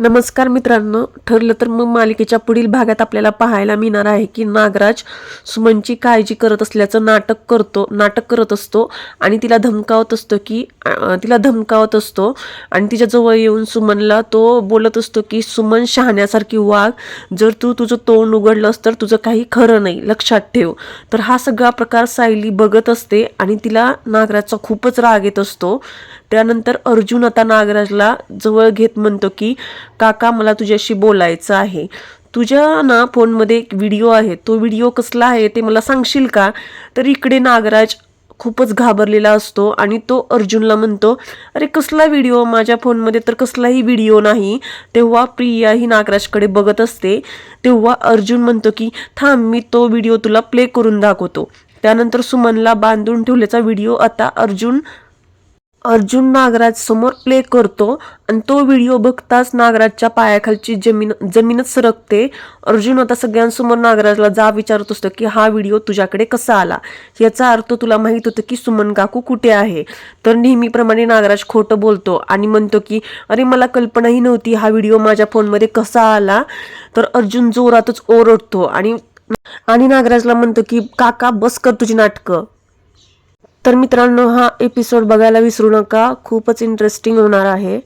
नमस्कार मित्रांनो ठरलं तर मग मालिकेच्या पुढील भागात आपल्याला पाहायला मिळणार आहे की नागराज सुमनची काळजी करत असल्याचं नाटक करतो नाटक करत असतो आणि तिला धमकावत असतो की तिला धमकावत असतो आणि तिच्याजवळ येऊन सुमनला तो बोलत असतो की सुमन शहाण्यासारखी वाघ जर तू तुझं तोंड उघडलंस तर तुझं काही खरं नाही लक्षात ठेव. तर हा सगळा प्रकार सायली बघत असते आणि तिला नागराजचा खूपच राग येत असतो. त्यानंतर अर्जुन आता नागराजला जवळ घेत म्हणतो की काका मला तुझ्याशी बोलायचं आहे. तुझ्या ना फोनमध्ये एक व्हिडिओ आहे. तो व्हिडिओ कसला आहे ते मला सांगशील का? तर इकडे नागराज खूपच घाबरलेला असतो आणि तो अर्जुनला म्हणतो अरे कसला व्हिडिओ? माझ्या फोनमध्ये तर कसलाही व्हिडिओ नाही. तेव्हा प्रिया ही नागराजकडे बघत असते. तेव्हा अर्जुन म्हणतो की थांब मी तो व्हिडिओ तुला प्ले करून दाखवतो. त्यानंतर सुमनला बांधून ठेवल्याचा व्हिडिओ आता अर्जुन अर्जुन नागराज समोर प्ले करतो आणि तो व्हिडिओ बघताच नागराजच्या पायाखालची जमीन जमीनच सरकते. अर्जुन आता सगळ्यांसमोर नागराजला जा विचारत असतो की हा व्हिडिओ तुझ्याकडे कसा आला? याचा अर्थ तुला माहीत होतं की सुमन काकू कुठे आहे? तर नेहमीप्रमाणे नागराज खोटं बोलतो आणि म्हणतो की अरे मला कल्पनाही नव्हती हा व्हिडिओ माझ्या फोनमध्ये कसा आला. तर अर्जुन जोरातच ओरडतो आणि आणि नागराजला म्हणतो की काका बस कर तुझी नाटकं. तर मित्रांनो हा एपिसोड बघायला विसरू नका. खूपच इंटरेस्टिंग होणार आहे.